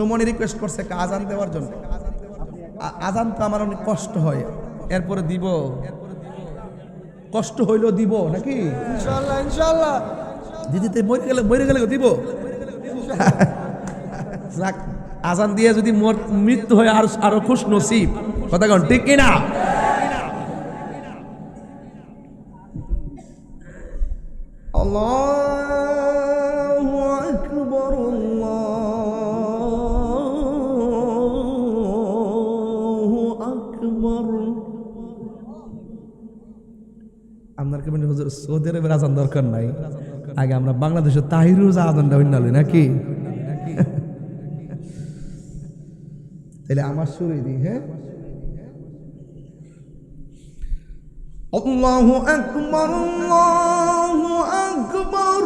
সুমনি request করছে আজান দেওয়ার জন্য। আজান তো আমার অনেক কষ্ট হয়। এরপরে দিব। কষ্ট হইলেও দিব নাকি? দিদিতে মরে গেলে মরে গেলে দিব? আজান দিয়ে যদি মৃত্যু হয় আর আরও খুশ নসিব। কথা কন ঠিক কিনা? আল্লাহু। আপনার কেমন হুজুর সৌদি আরবের আজান দরকার নাই? আগে আমরা বাংলাদেশের তাহিরুজ আজানটা হইন নালে, নাকি? তাহলে আমার শুরু দিই হ্যাঁ? আল্লাহু আকবার আল্লাহু আকবার।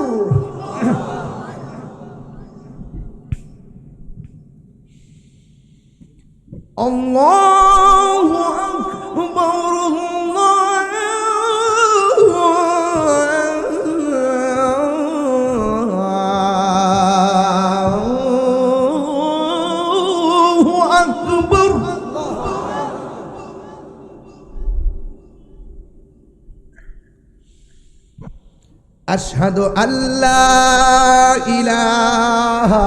আল্লাহু আকবর আশহাদু আল্লাহ ইলাহা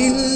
ইল্লা